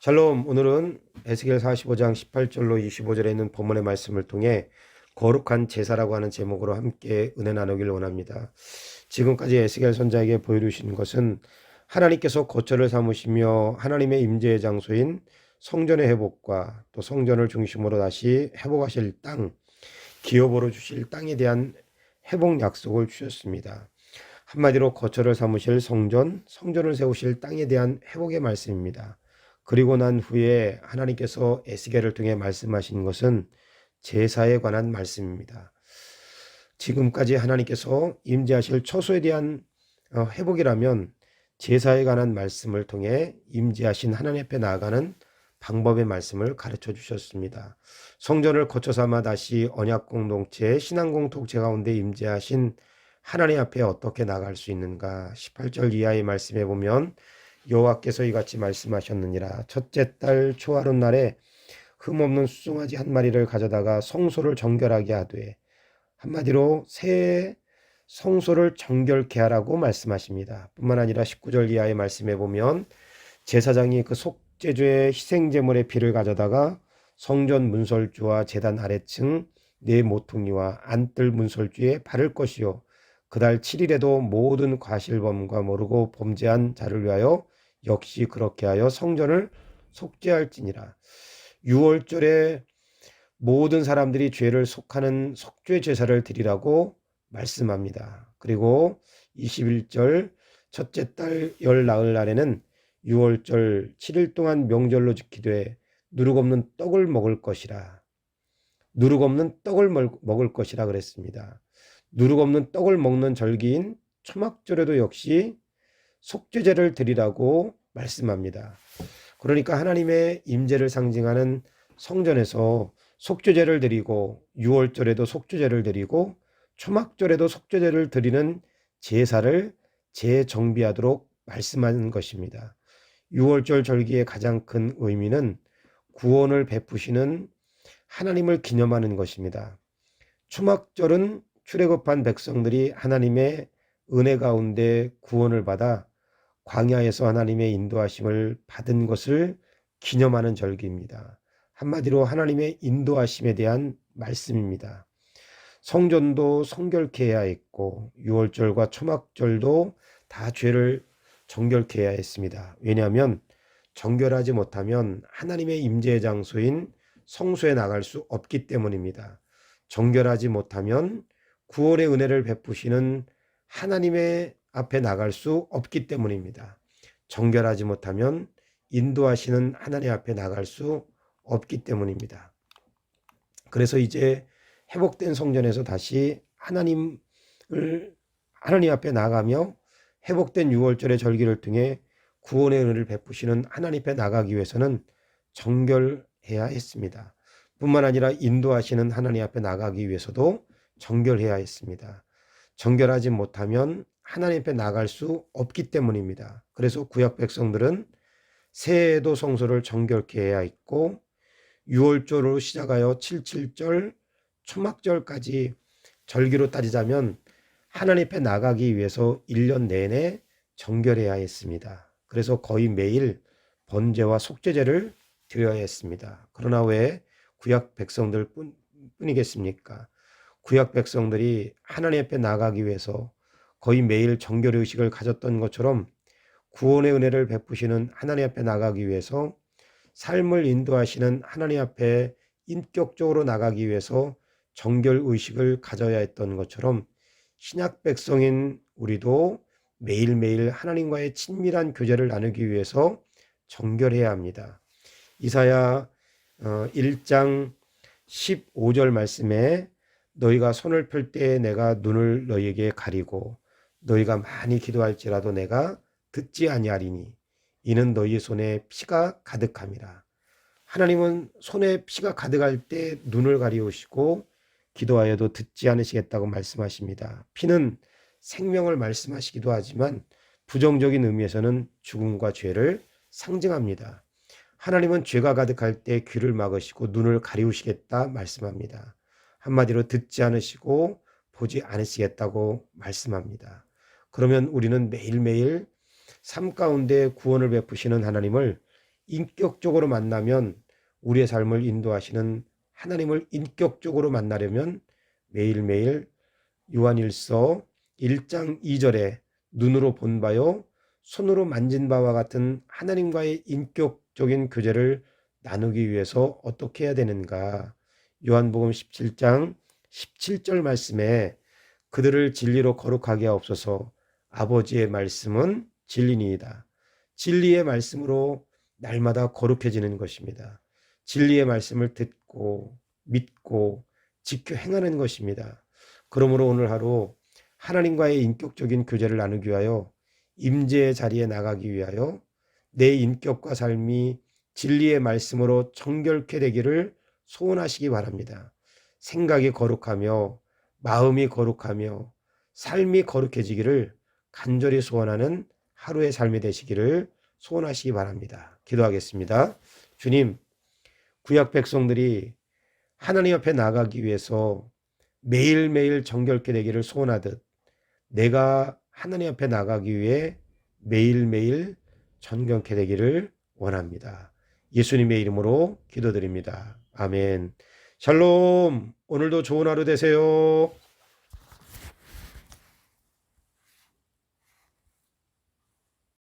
샬롬 오늘은 에스겔 45장 18절로 25절에 있는 본문의 말씀을 통해 거룩한 제사라고 하는 제목으로 함께 은혜 나누길 원합니다. 지금까지 에스겔 선자에게 보여주신 것은 하나님께서 거처를 삼으시며 하나님의 임재의 장소인 성전의 회복과 또 성전을 중심으로 다시 회복하실 땅, 기업으로 주실 땅에 대한 회복 약속을 주셨습니다. 한마디로 거처를 삼으실 성전, 성전을 세우실 땅에 대한 회복의 말씀입니다. 그리고 난 후에 하나님께서 에스겔을 통해 말씀하신 것은 제사에 관한 말씀입니다. 지금까지 하나님께서 임재하실 처소에 대한 어, 회복이라면 제사에 관한 말씀을 통해 임재하신 하나님 앞에 나아가는 방법의 말씀을 가르쳐 주셨습니다. 성전을 거쳐 삼아 다시 언약 공동체, 신앙 공동체 가운데 임재하신 하나님 앞에 어떻게 나갈 수 있는가? 18절 이하의 말씀에 보면 여호와께서 이같이 말씀하셨느니라 첫째 달 초하룻 날에 흠없는 수송아지 한 마리를 가져다가 성소를 정결하게 하되 한마디로 새 성소를 정결케 하라고 말씀하십니다. 뿐만 아니라 19절 이하의 말씀에 보면 제사장이 그 속죄죄의 희생제물의 피를 가져다가 성전 문설주와 제단 아래층 네 모퉁이와 안뜰 문설주에 바를 것이요 그달 7일에도 모든 과실범과 모르고 범죄한 자를 위하여 역시 그렇게 하여 성전을 속죄할지니라. 6월절에 모든 사람들이 죄를 속하는 속죄 제사를 드리라고 말씀합니다. 그리고 21절 첫째 달 열 나흘 날에는 6월절 7일 동안 명절로 지키되 누룩 없는 떡을 먹을 것이라. 누룩 없는 떡을 먹을 것이라 그랬습니다. 누룩 없는 떡을 먹는 절기인 초막절에도 역시 속죄제를 드리라고 말씀합니다. 그러니까 하나님의 임재를 상징하는 성전에서 속죄제를 드리고 6월절에도 속죄제를 드리고 초막절에도 속죄제를 드리는 제사를 재정비하도록 말씀하는 것입니다. 6월절 절기의 가장 큰 의미는 구원을 베푸시는 하나님을 기념하는 것입니다. 초막절은 출애굽한 백성들이 하나님의 은혜 가운데 구원을 받아 광야에서 하나님의 인도하심을 받은 것을 기념하는 절기입니다. 한마디로 하나님의 인도하심에 대한 말씀입니다. 성전도 성결케 해야 했고 6월절과 초막절도 다 죄를 정결케 해야 했습니다. 왜냐하면 정결하지 못하면 하나님의 임재의 장소인 성소에 나갈 수 없기 때문입니다. 정결하지 못하면 구원의 은혜를 베푸시는 하나님의 앞에 나갈 수 없기 때문입니다. 정결하지 못하면 인도하시는 하나님 앞에 나갈 수 없기 때문입니다. 그래서 이제 회복된 성전에서 다시 하나님을 하나님 앞에 나가며 회복된 6월절의 절기를 통해 구원의 은혜를 베푸시는 하나님 앞에 나가기 위해서는 정결해야 했습니다. 뿐만 아니라 인도하시는 하나님 앞에 나가기 위해서도 정결해야 했습니다. 정결하지 못하면 하나님 앞에 나갈 수 없기 때문입니다. 그래서 구약 백성들은 새해에도 성소를 정결케 해야 했고 6월절로 시작하여 77절 초막절까지 절기로 따지자면 하나님 앞에 나가기 위해서 1년 내내 정결해야 했습니다. 그래서 거의 매일 번제와 속죄제를 드려야 했습니다. 그러나 왜 구약 백성들 뿐이겠습니까? 구약 백성들이 하나님 앞에 나가기 위해서 거의 매일 정결 의식을 가졌던 것처럼 구원의 은혜를 베푸시는 하나님 앞에 나가기 위해서 삶을 인도하시는 하나님 앞에 인격적으로 나가기 위해서 정결 의식을 가져야 했던 것처럼 신약 백성인 우리도 매일매일 하나님과의 친밀한 교제를 나누기 위해서 정결해야 합니다. 이사야 1장 어, 15절 말씀에 너희가 손을 펼 때 내가 눈을 너희에게 가리고 너희가 많이 기도할지라도 내가 듣지 아니하리니 이는 너희 손에 피가 가득함이라. 하나님은 손에 피가 가득할 때 눈을 가리우시고 기도하여도 듣지 않으시겠다고 말씀하십니다. 피는 생명을 말씀하시기도 하지만 부정적인 의미에서는 죽음과 죄를 상징합니다. 하나님은 죄가 가득할 때 귀를 막으시고 눈을 가리우시겠다 말씀합니다. 한마디로 듣지 않으시고 보지 않으시겠다고 말씀합니다. 그러면 우리는 매일매일 삶 가운데 구원을 베푸시는 하나님을 인격적으로 만나면 우리의 삶을 인도하시는 하나님을 인격적으로 만나려면 매일매일 요한일서 1장 2절에 눈으로 본 바요 손으로 만진 바와 같은 하나님과의 인격적인 교제를 나누기 위해서 어떻게 해야 되는가? 요한복음 17장 17절 말씀에 그들을 진리로 거룩하게 하옵소서 아버지의 말씀은 진리니이다. 진리의 말씀으로 날마다 거룩해지는 것입니다. 진리의 말씀을 듣고 믿고 지켜 행하는 것입니다. 그러므로 오늘 하루 하나님과의 인격적인 교제를 나누기 위하여 임재의 자리에 나가기 위하여 내 인격과 삶이 진리의 말씀으로 정결케 되기를 소원하시기 바랍니다. 생각이 거룩하며 마음이 거룩하며 삶이 거룩해지기를 간절히 소원하는 하루의 삶이 되시기를 소원하시기 바랍니다. 기도하겠습니다. 주님, 구약 백성들이 하나님 앞에 나가기 위해서 매일매일 정결케 되기를 소원하듯 내가 하나님 앞에 나가기 위해 매일매일 정결케 되기를 원합니다. 예수님의 이름으로 기도드립니다. 아멘. 샬롬. 오늘도 좋은 하루 되세요.